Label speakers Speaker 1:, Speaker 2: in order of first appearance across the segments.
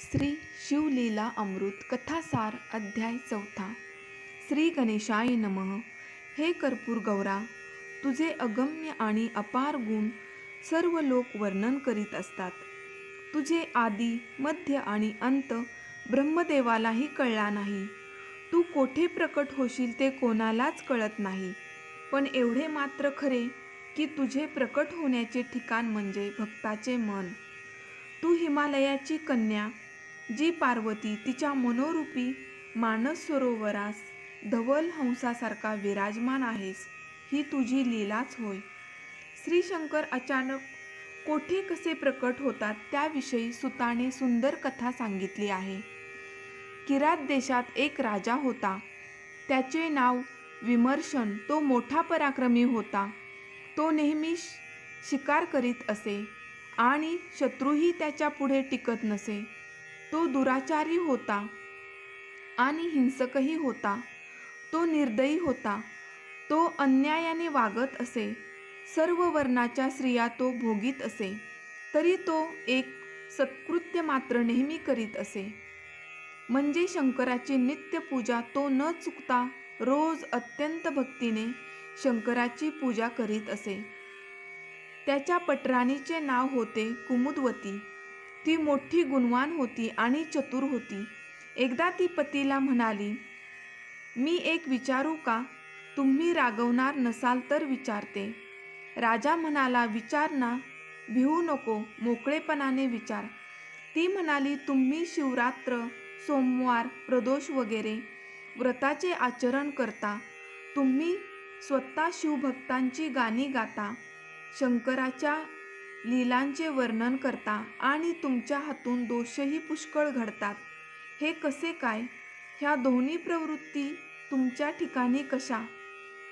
Speaker 1: श्री शिवलीला अमृत कथासार अध्याय चौथा. श्री गणेशाय नमः. हे कर्पूर गौरा तुझे अगम्य आणि अपार गुण सर्व लोक वर्णन करीत असतात. तुझे आदी मध्य आणि अंत ब्रह्मदेवालाही कळला नाही. तू कोठे प्रकट होशील ते कोणालाच कळत नाही. पण एवढे मात्र खरे की तुझे प्रकट होण्याचे ठिकाण म्हणजे भक्ताचे मन. तू हिमालयाची कन्या जी पार्वती तिच्या मनोरूपी मानस सरोवरास धवल हंसासारखा विराजमान आहेस ही तुझी लीलाच होय. श्री शंकर अचानक कोठे कसे प्रकट होतात त्याविषयी सुताने सुंदर कथा सांगितली आहे. किरात देशात एक राजा होता. त्याचे नाव विमर्शन तो मोठा पराक्रमी होता. तो नेहमी श- शिकार करीत असे आणि शत्रूही त्याच्या पुढे टिकत नसे. तो दुराचारी होता आणि हिंसकही होता. तो निर्दयी होता. तो अन्यायाने वागत असे. सर्व वर्णाच्या स्त्रिया तो भोगीत असे. तरी तो एक सत्कृत्य मात्र नेहमी करीत असे. म्हणजे शंकराची नित्य पूजा तो न चुकता रोज अत्यंत भक्तीने शंकराची पूजा करीत असे. त्याच्या पटराणीचे नाव होते कुमुदवती. ती मोठी गुणवान होती आणि चतुर होती. एकदा ती पतीला म्हणाली मी एक विचारू का? तुम्ही रागवणार नसाल तर विचारते. राजा म्हणाला विचार ना. भिवू नको मोकळेपणाने विचार. ती म्हणाली तुम्ही शिवरात्र सोमवार प्रदोष वगैरे व्रताचे आचरण करता. तुम्ही स्वतः शिवभक्तांची गाणी गाता. शंकराच्या लीलांचे वर्णन करता आणि तुमच्या हातून दोषही पुष्कळ घडतात. हे कसे काय? ह्या दोन्ही प्रवृत्ती तुमच्या ठिकाणी कशा?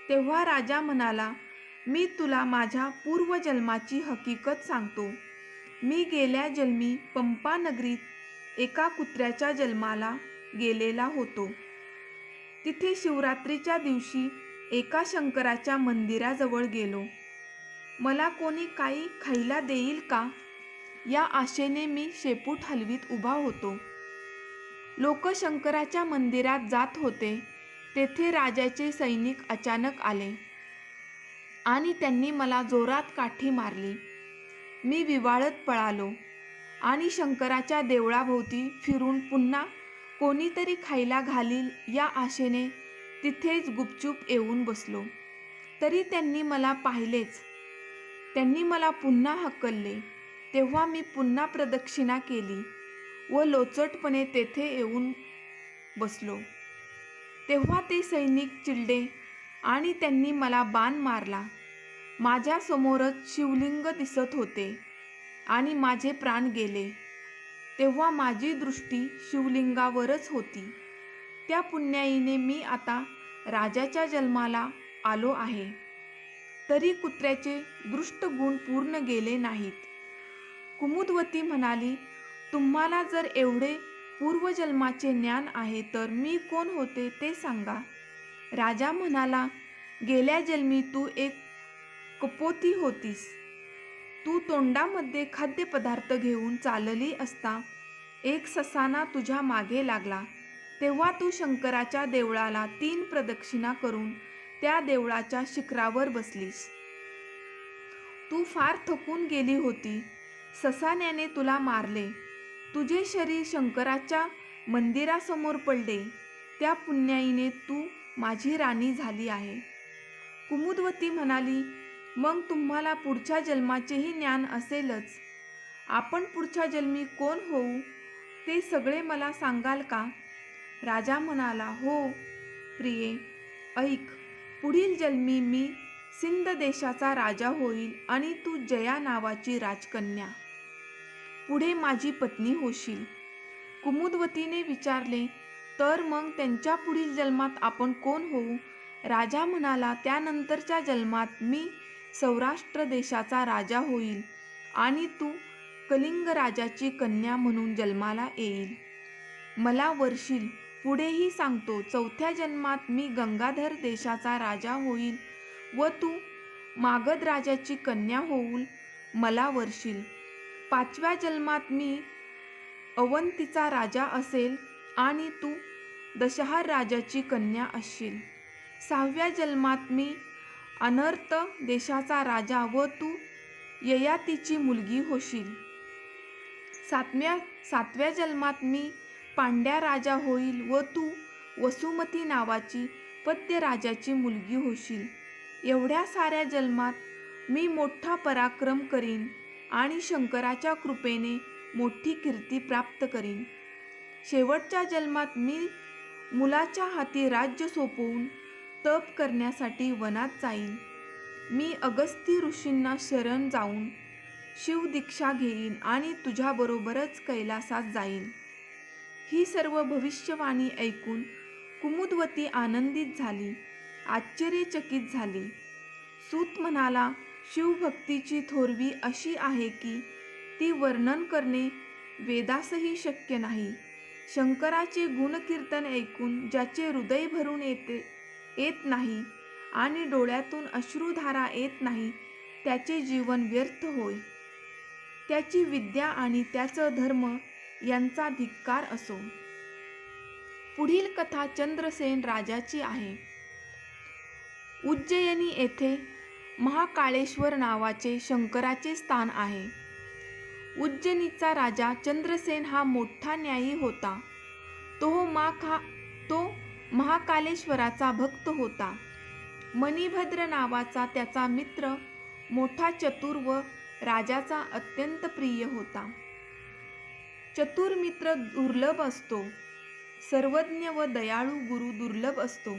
Speaker 1: तेव्हा राजा म्हणाला मी तुला माझ्या पूर्वजन्माची हकीकत सांगतो. मी गेल्या जन्मी पंपा नगरीत एका कुत्र्याच्या जन्माला गेलेला होतो. तिथे शिवरात्रीच्या दिवशी एका शंकराच्या मंदिराजवळ गेलो. मला कोणी काही खायला देईल का? या आशेने मी शेपूट हलवीत उभा होतो. लोक शंकराच्या मंदिरात जात होते. तेथे राजाचे सैनिक अचानक आले. आणि त्यांनी मला जोरात काठी मारली. मी विवाळत पळालो. आणि शंकराच्या देवळाभोवती फिरून पुन्हा कोणीतरी खायला घालील या आशेने तिथेच गुपचूप येऊन बसलो. तरी त्यांनी मला पाहिलेच. त्यांनी मला पुन्हा हकलले. तेव्हा मी पुन्हा प्रदक्षिणा केली व लोचटपणे तेथे येऊन बसलो. तेव्हा ते सैनिक चिडले आणि त्यांनी मला बाण मारला. माझ्यासमोरच शिवलिंग दिसत होते आणि माझे प्राण गेले. तेव्हा माझी दृष्टी शिवलिंगावरच होती. त्या पुण्याईने मी आता राजाच्या जन्माला आलो आहे. तरी कुत्र्याचे दृष्ट गुण पूर्ण गेले नाहीत. कुमुदवती म्हणाली तुम्हाला जर एवढे पूर्वजन्माचे ज्ञान आहे तर मी कोण होते ते सांगा. राजा म्हणाला गेल्या जन्मी तू एक कपोती होतीस. तू तोंडामध्ये खाद्यपदार्थ घेऊन चालली असता एक ससाना तुझ्या मागे लागला. तेव्हा तू शंकराच्या देवळाला तीन प्रदक्षिणा करून त्या देवळाच्या शिखरावर बसलीस. तू फार थकून गेली होती. ससाण्याने तुला मारले. तुझे शरीर शंकराच्या मंदिरासमोर पडले. त्या पुण्याईने तू माझी राणी झाली आहे. कुमुदवती म्हणाली मग तुम्हाला पुढच्या जन्माचेही ज्ञान असेलच. आपण पुढच्या जन्मी कोण होऊ ते सगळे मला सांगाल का? राजा म्हणाला हो प्रिये ऐक. पुढील जन्मी मी सिंध देशाचा राजा होईल आणि तू जया नावाची राजकन्या. पुढे माझी पत्नी होशील. कुमुदवतीने विचारले तर मग त्यांच्या पुढील जन्मात आपण कोण होऊ? राजा म्हणाला त्यानंतरच्या जन्मात मी सौराष्ट्र देशाचा राजा होईल आणि तू कलिंग राजाची कन्या म्हणून जन्माला येईल. मला वर्षील पुढेही सांगतो चौथ्या जन्मात मी गंगाधर देशाचा राजा होईल व तू मागध राजाची कन्या होऊल मला वर्षील पाचव्या जन्मात मी अवंतीचा राजा असेल आणि तू दशहार राजाची कन्या असशील. सहाव्या जन्मात मी अनर्थ देशाचा राजा व तू ययातीची मुलगी होशील. सातव्या सातव्या जन्मात मी पांड्या राजा होईल व तू वसुमती नावाची पद्य राजाची मुलगी होशील. एवढ्या साऱ्या जन्मात मी मोठा पराक्रम करीन आणि शंकराच्या कृपेने मोठी कीर्ती प्राप्त करीन. शेवटच्या जन्मात मी मुलाच्या हाती राज्य सोपवून तप करण्यासाठी वनात जाईन. मी अगस्ती ऋषींना शरण जाऊन शिवदीक्षा घेईन आणि तुझ्याबरोबरच कैलासात जाईन. ही सर्व भविष्यवाणी ऐकून कुमुदवती आनंदित झाली आश्चर्यचकित झाली. सूत म्हणाला शिवभक्तीची थोरवी अशी आहे की ती वर्णन करणे वेदासही शक्य नाही. शंकराचे गुणकीर्तन ऐकून ज्याचे हृदय भरून येते येत नाही आणि डोळ्यातून अश्रुधारा येत नाही त्याचे जीवन व्यर्थ होय. त्याची विद्या आणि त्याचं धर्म यांचा धिक्कार असो. पुढील कथा चंद्रसेन राजाची आहे. उज्जयिनी येथे महाकाळेश्वर नावाचे शंकराचे स्थान आहे. उज्जैनीचा राजा चंद्रसेन हा मोठा न्यायी होता. तो माखा तो महाकालेश्वराचा भक्त होता. मणिभद्र नावाचा त्याचा मित्र मोठा चतुर व राजाचा अत्यंत प्रिय होता. चतुर मित्र दुर्लभ असतो. सर्वज्ञ व दयाळू गुरु दुर्लभ असतो.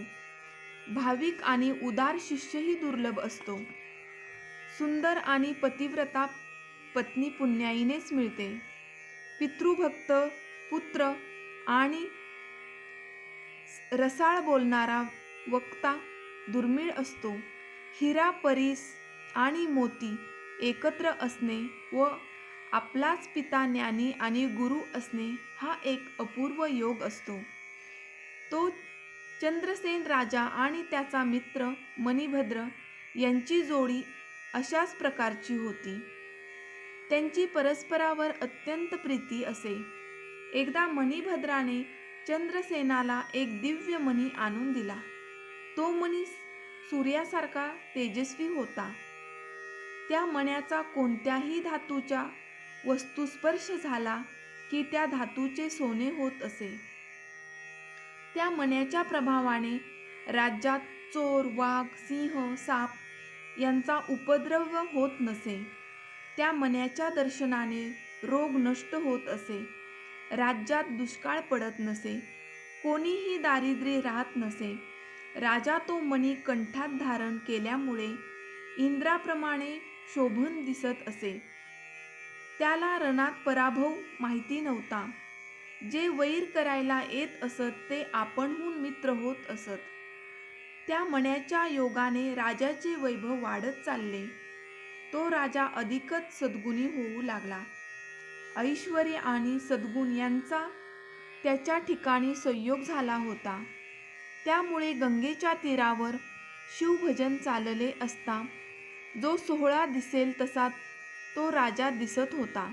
Speaker 1: भाविक आणि उदार शिष्यही दुर्लभ असतो. सुंदर आणि पतिव्रता पत्नी पुण्याईनेच मिळते. पितृभक्त पुत्र आणि रसाळ बोलणारा वक्ता दुर्मिळ असतो. हिरा परीस आणि मोती एकत्र असणे व आपलाच पिता ज्ञानी आणि गुरु असणे हा एक अपूर्व योग असतो. तो चंद्रसेन राजा आणि त्याचा मित्र मणिभद्र यांची जोडी अशाच प्रकारची होती. त्यांची परस्परावर अत्यंत प्रीती असे. एकदा मणिभद्राने चंद्रसेनाला एक दिव्य मणी आणून दिला. तो मणी सूर्यासारखा तेजस्वी होता. त्या मण्याचा कोणत्याही धातूच्या वस्तुस्पर्श झाला की त्या धातूचे सोने होत असे. त्या मण्याच्या प्रभावाने राज्यात चोर वाघ सिंह साप यांचा उपद्रव होत नसे. त्या मण्याच्या दर्शनाने रोग नष्ट होत असे. राज्यात दुष्काळ पडत नसे. कोणीही दारिद्र्य राहत नसे. राजा तो मणी कंठात धारण केल्यामुळे इंद्राप्रमाणे शोभून दिसत असे. त्याला रणात पराभव माहिती नव्हता. जे वैर करायला येत असत ते आपणहून मित्र होत असत. त्या मण्याच्या योगाने राजाचे वैभव वाढत चालले. तो राजा अधिकच सद्गुणी होऊ लागला. ऐश्वर आणि सद्गुण यांचा त्याच्या ठिकाणी संयोग झाला होता. त्यामुळे गंगेच्या तीरावर शिवभजन चालले असता जो सोहळा दिसेल तसा तो राजा दिसत होता.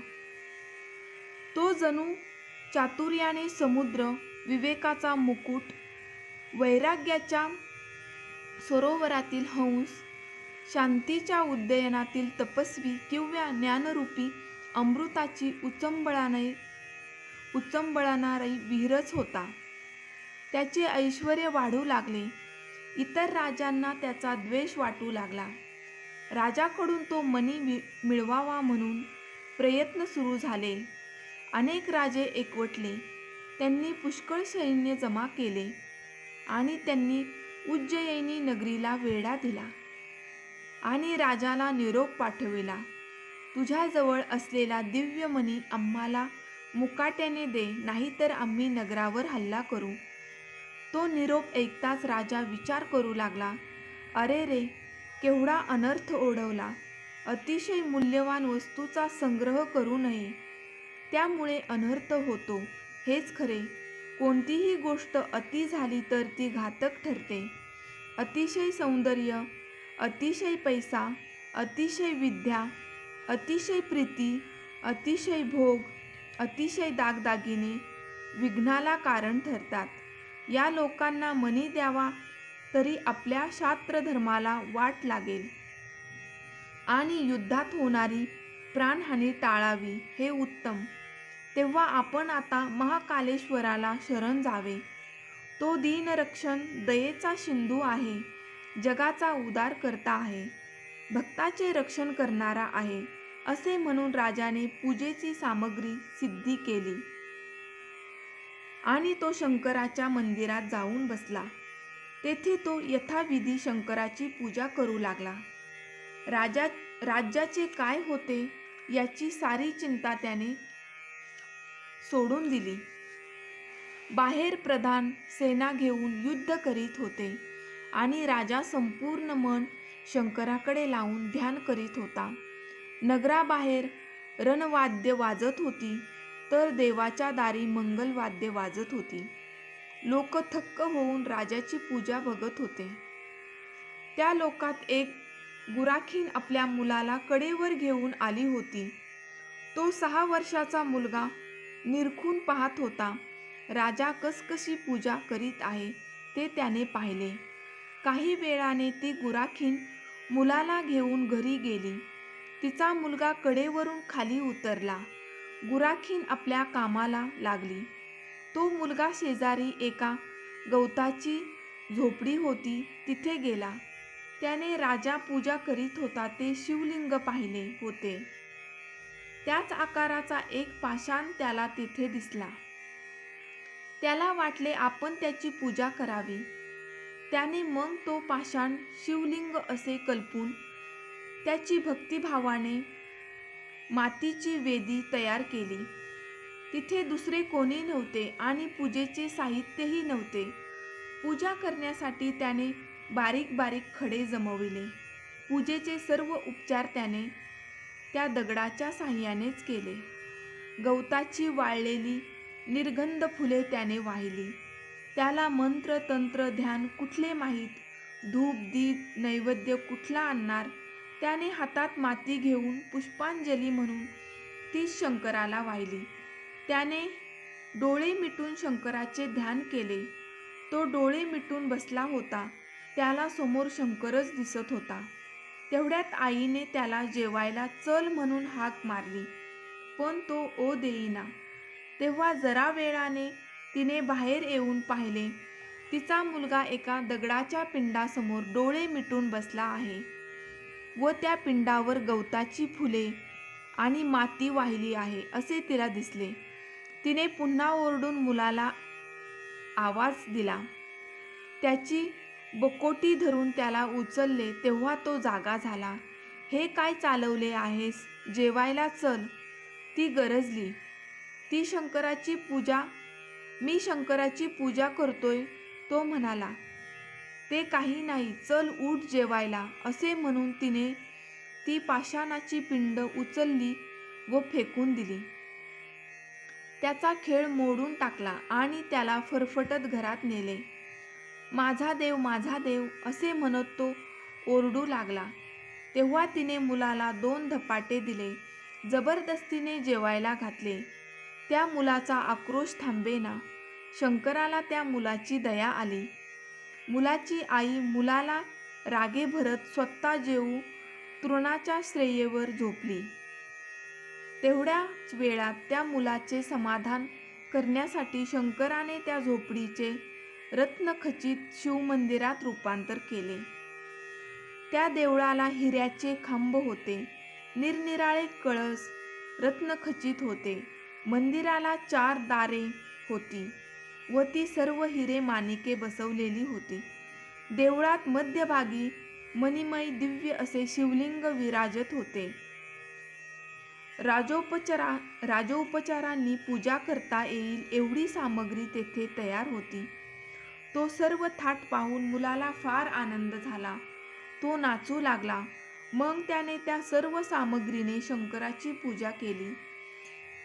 Speaker 1: तो जणू चातुर्याने समुद्र विवेकाचा मुकुट वैराग्याच्या सरोवरातील हंस शांतीच्या उद्दयनातील तपस्वी किंवा ज्ञानरूपी अमृताची उचंबळाने उचंबळणारी विहीरच होता. त्याचे ऐश्वर वाढू लागले. इतर राजांना त्याचा द्वेष वाटू लागला. राजाकडून तो मनी मि मिळवावा म्हणून प्रयत्न सुरू झाले. अनेक राजे एकवटले. त्यांनी पुष्कळ सैन्य जमा केले आणि त्यांनी उज्जयिनी नगरीला वेढा दिला आणि राजाला निरोप पाठविला. तुझ्याजवळ असलेला दिव्य मणी आम्हाला मुकाट्याने दे नाहीतर आम्ही नगरावर हल्ला करू. तो निरोप ऐकताच राजा विचार करू लागला. अरे रे केवढा अनर्थ ओढवला. अतिशय मूल्यवान वस्तूचा संग्रह करू नये. त्यामुळे अनर्थ होतो. हेच खरे. कोणतीही गोष्ट अति झाली तर ती घातक ठरते. अतिशय सौंदर्य अतिशय पैसा अतिशय विद्या अतिशय प्रीती अतिशय भोग अतिशय दागदागिने विघ्नाला कारण ठरतात. या लोकांना मनी द्यावा तरी आपल्या शास्त्रधर्माला वाट लागेल. आणि युद्धात होणारी प्राणहानी टाळावी हे उत्तम. तेव्हा आपण आता महाकालेश्वराला शरण जावे. तो दीनरक्षण दयेचा सिंधू आहे जगाचा उदार करता आहे भक्ताचे रक्षण करणारा आहे असे म्हणून राजाने पूजेची सामग्री सिद्धी केली. आणि तो शंकराच्या मंदिरात जाऊन बसला. तेथे तो यथाविधी शंकराची पूजा करू लागला. राजा राज्याचे काय होते याची सारी चिंता त्याने सोडून दिली. बाहेर प्रधान सेना घेऊन युद्ध करीत होते आणि राजा संपूर्ण मन शंकराकडे लावून ध्यान करीत होता. नगराबाहेर रणवाद्य वाजत होती तर देवाच्या दारी मंगलवाद्य वाजत होती. लोक थक्क होऊन राजाची पूजा बघत होते. त्या लोकात एक गुराखीन आपल्या मुलाला कडेवर घेऊन आली होती. तो सहा वर्षाचा मुलगा निरखून पाहत होता राजा कसकशी पूजा करीत आहे ते त्याने पाहिले. काही वेळाने ती गुराखीन मुलाला घेऊन घरी गेली. तिचा मुलगा कडेवरून खाली उतरला. गुराखीन आपल्या कामाला लागली. तो मुलगा शेजारी एका गवताची झोपडी होती तिथे गेला. त्याने राजा पूजा करीत होता ते शिवलिंग पाहिले होते. त्याच आकाराचा एक पाषाण त्याला तिथे दिसला. त्याला वाटले आपण त्याची पूजा करावी. त्याने मग तो पाषाण शिवलिंग असे कल्पून त्याची भक्तिभावाने मातीची वेदी तयार केली. तिथे दुसरे कोणी नव्हते आणि पूजेचे साहित्यही नव्हते. पूजा करण्यासाठी त्याने बारीक बारीक खडे जमविले. पूजेचे सर्व उपचार त्याने त्या दगडाच्या साह्यानेच केले. गवताची वाळलेली निर्गंध फुले त्याने वाहिली. त्याला मंत्र तंत्र ध्यान कुठले माहीत? धूप दीप नैवेद्य कुठला आणणार? त्याने हातात माती घेऊन पुष्पांजली म्हणून ती शंकराला वाहिली. त्याने डोळे मिटून शंकराचे ध्यान केले. तो डोळे मिटून बसला होता. त्याला समोर शंकरच दिसत होता. तेवढ्यात आईने त्याला जेवायला चल म्हणून हाक मारली. पण तो ओ देईना. तेव्हा जरा वेळाने तिने बाहेर येऊन पाहिले. तिचा मुलगा एका दगडाच्या पिंडासमोर डोळे मिटून बसला आहे व त्या पिंडावर गवताची फुले आणि माती वाहिली आहे असे तिला दिसले. तिने पुन्हा ओरडून मुलाला आवाज दिला. त्याची बकोटी धरून त्याला उचलले तेव्हा तो जागा झाला. हे काय चालवले आहेस? जेवायला चल. ती गरजली. ती शंकराची पूजा मी शंकराची पूजा करतोय तो म्हणाला. ते काही नाही चल उठ जेवायला असे म्हणून तिने ती पाषाणाची पिंड उचलली व फेकून दिली. त्याचा खेळ मोडून टाकला आणि त्याला फरफटत घरात नेले. माझा देव माझा देव असे म्हणत तो ओरडू लागला. तेव्हा तिने मुलाला दोन धपाटे दिले जबरदस्तीने जेवायला घातले. त्या मुलाचा आक्रोश थांबेना. शंकराला त्या मुलाची दया आली. मुलाची आई मुलाला रागे भरत स्वतः जेवू तृणाच्या श्रेयेवर झोपली. तेवढ्याच वेळात त्या मुलाचे समाधान करण्यासाठी शंकराने त्या झोपडीचे रत्नखचित शिवमंदिरात रूपांतर केले. त्या देवळाला हिऱ्याचे खांब होते. निरनिराळे कळस रत्नखचित होते. मंदिराला चार दारे होती व ती सर्व हिरे माणिके बसवलेली होती. देवळात मध्यभागी मणिमय दिव्य असे शिवलिंग विराजत होते. राजोपचारा राजोपचारांनी पूजा करता येईल एवढी सामग्री तेथे तयार होती. तो सर्व थाट पाहून मुलाला फार आनंद झाला. तो नाचू लागला. मग त्याने त्या सर्व सामग्रीने शंकराची पूजा केली.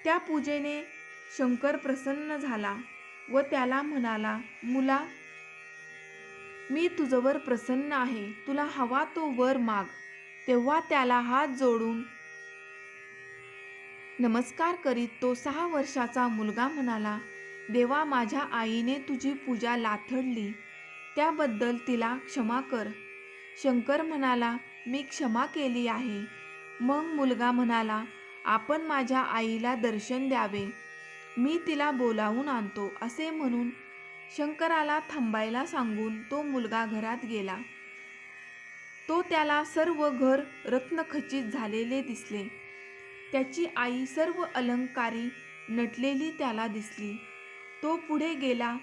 Speaker 1: त्या पूजेने शंकर प्रसन्न झाला व त्याला म्हणाला मुला मी तुझवर प्रसन्न आहे. तुला हवा तो वर माग. तेव्हा त्याला हात जोडून नमस्कार करीत तो सहा वर्षाचा मुलगा म्हणाला देवा माझ्या आईने तुझी पूजा लाथडली. त्याबद्दल तिला क्षमा कर. शंकर म्हणाला मी क्षमा केली आहे. मग मुलगा म्हणाला आपण माझ्या आईला दर्शन द्यावे. मी तिला बोलावून आणतो असे म्हणून शंकराला थांबायला सांगून तो मुलगा घरात गेला. तो त्याला सर्व घर रत्नखचित झालेले दिसले. त्याची आई सर्व अलंकारी नटलेली त्याला दिसली. तो पुढे गेला.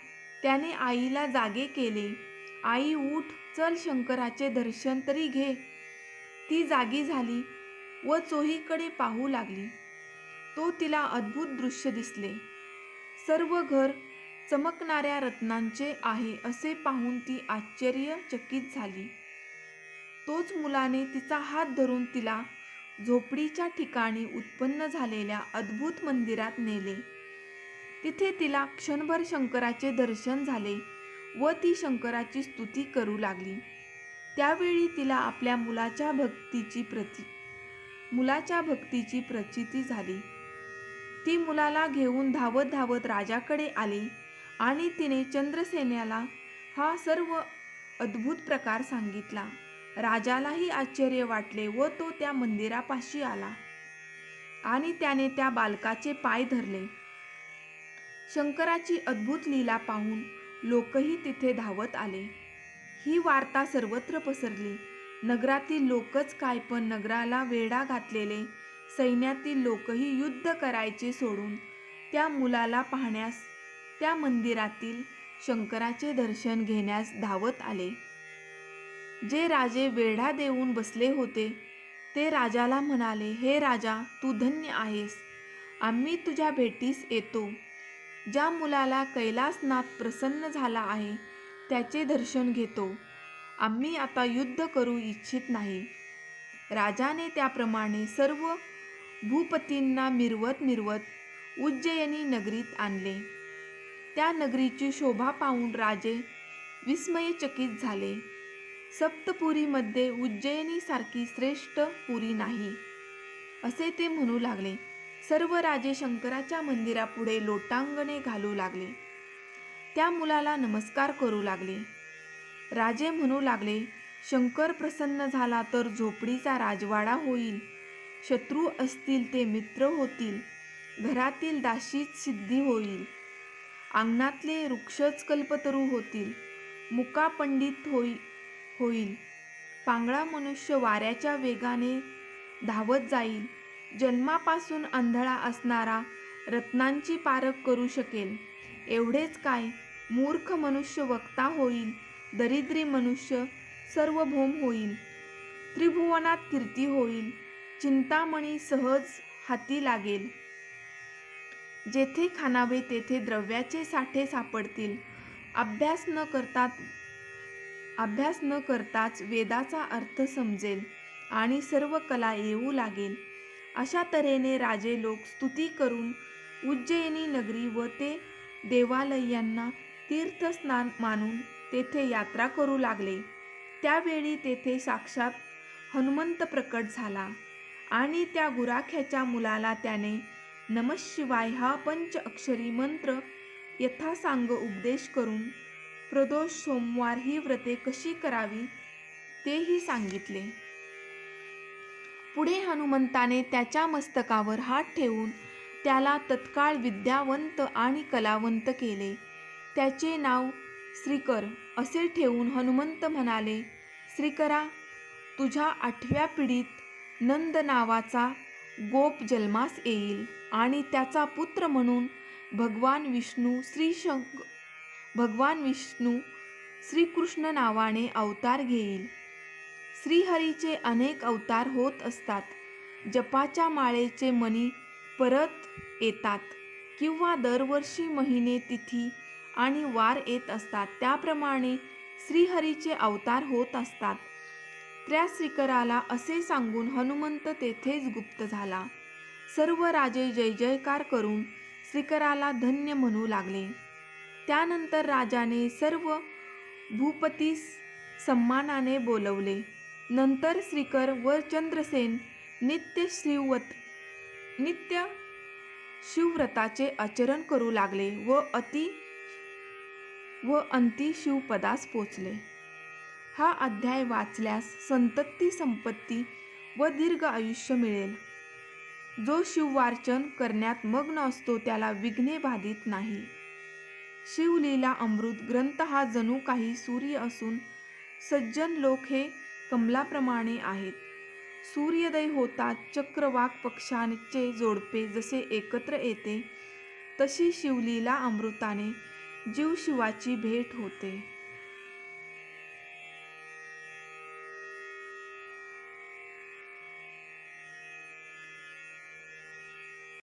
Speaker 1: त्याने आईला जागे केले. आई उठ चल शंकराचे दर्शन तरी घे. ती जागी झाली व चोहीकडे पाहू लागली. तो तिला अद्भुत दृश्य दिसले. सर्व घर चमकणाऱ्या रत्नांचे आहे असे पाहून ती आश्चर्यचकित झाली. तोच मुलाने तिचा हात धरून तिला झोपडीच्या ठिकाणी उत्पन्न झालेल्या अद्भुत मंदिरात नेले. तिथे तिला क्षणभर शंकराचे दर्शन झाले व ती शंकराची स्तुती करू लागली. त्यावेळी तिला आपल्या मुलाच्या भक्तीची प्रती मुलाच्या भक्तीची प्रचिती झाली. ती मुलाला घेऊन धावत धावत राजाकडे आली आणि तिने चंद्रसेन्याला हा सर्व अद्भुत प्रकार सांगितला. राजालाही आश्चर्य वाटले व तो त्या मंदिरापाशी आला. आणि त्याने त्या बालकाचे पाय धरले. शंकराची अद्भुत लीला पाहून लोकही तिथे धावत आले. ही वार्ता सर्वत्र पसरली. नगरातील लोकच काय पण नगराला वेढा घातलेले सैन्यातील लोकही युद्ध करायचे सोडून त्या मुलाला पाहण्यास त्या मंदिरातील शंकराचे दर्शन घेण्यास धावत आले. जे राजे वेढा देऊन बसले होते ते राजाला म्हणाले हे राजा तू धन्य आहेस. आम्ही तुझ्या भेटीस येतो. ज्या मुलाला कैलासनाथ प्रसन्न झाला आहे त्याचे दर्शन घेतो. आम्ही आता युद्ध करू इच्छित नाही. राजाने त्याप्रमाणे सर्व भूपतींना मिरवत मिरवत उज्जयिनी नगरीत आणले. त्या नगरीची शोभा पाहून राजे विस्मयचकित झाले. सप्तपुरीमध्ये उज्जयिनीसारखी श्रेष्ठ पुरी नाही. असे ते म्हणू लागले. सर्व राजे शंकराच्या मंदिरापुढे लोटांगणे घालू लागले. त्या मुलाला नमस्कार करू लागले. राजे म्हणू लागले शंकर प्रसन्न झाला तर झोपडीचा राजवाडा होईल. शत्रू असतील ते मित्र होतील. घरातील दाशीच सिद्धी होईल. अंगणातले वृक्षच कल्पतरू होतील. मुका पंडित होई होईल. पांगळा मनुष्य वाऱ्याच्या वेगाने धावत जाईल. जन्मापासून आंधळा असणारा रत्नांची पारख करू शकेल. एवढेच काय मूर्ख मनुष्य वक्ता होईल दरिद्री मनुष्य सर्वभौम होईल. त्रिभुवनात कीर्ती होईल चिंतामणी सहज हाती लागेल. जेथे खानावे तेथे द्रव्याचे साठे सापडतील. अभ्यास न करता अभ्यास न करताच वेदाचा अर्थ समजेल आणि सर्व कला येऊ लागेल. अशा तऱ्हेने राजे लोक स्तुती करून उज्जयिनी नगरी व ते देवालयांना तीर्थस्नान मानून तेथे यात्रा करू लागले. त्यावेळी तेथे साक्षात हनुमंत प्रकट झाला आणि त्या गुराख्याच्या मुलाला त्याने नमशिवाय हा पंच अक्षरी मंत्र यथासांग उपदेश करून प्रदोष सोमवार ही व्रते कशी करावी तेही सांगितले. पुढे हनुमंताने त्याच्या मस्तकावर हात ठेवून त्याला तत्काळ विद्यावंत आणि कलावंत केले. त्याचे नाव श्रीकर असे ठेवून हनुमंत म्हणाले श्रीकरा तुझ्या आठव्या पिढीत नंद नावाचा गोप जन्मास येईल आणि त्याचा पुत्र म्हणून भगवान विष्णू श्रीशंक भगवान विष्णू श्रीकृष्ण नावाने अवतार घेईल. श्रीहरीचे अनेक अवतार होत असतात. जपाच्या माळेचे मणी परत येतात किंवा दरवर्षी महिने तिथी आणि वार येत असतात. त्याप्रमाणे श्रीहरीचे अवतार होत असतात. त्या श्रीकराला असे सांगून हनुमंत तेथेच गुप्त झाला. सर्व राजे जय जयकार करून श्रीकराला धन्य म्हणू लागले. त्यानंतर राजाने सर्व भूपतीस सन्मानाने बोलवले. नंतर श्रीकर व चंद्रसेन नित्य श्रीवत नित्य शिवव्रताचे आचरण करू लागले व अति व अंती शिवपदास पोचले. हा अध्याय वाचल्यास संतती संपत्ती व दीर्घ आयुष्य मिळेल. जो शिववार्चन करण्यात मग्न असतो त्याला विघ्ने बाधित नाही. शिवलीला अमृत ग्रंथ हा जणू काही सूर्य असून सज्जन लोक हे कमलाप्रमाणे आहेत. सूर्योदय होता चक्रवाक पक्षांचे जोडपे जसे एकत्र येते तशी शिवलीला अमृताने जीव शिवाची भेट होते.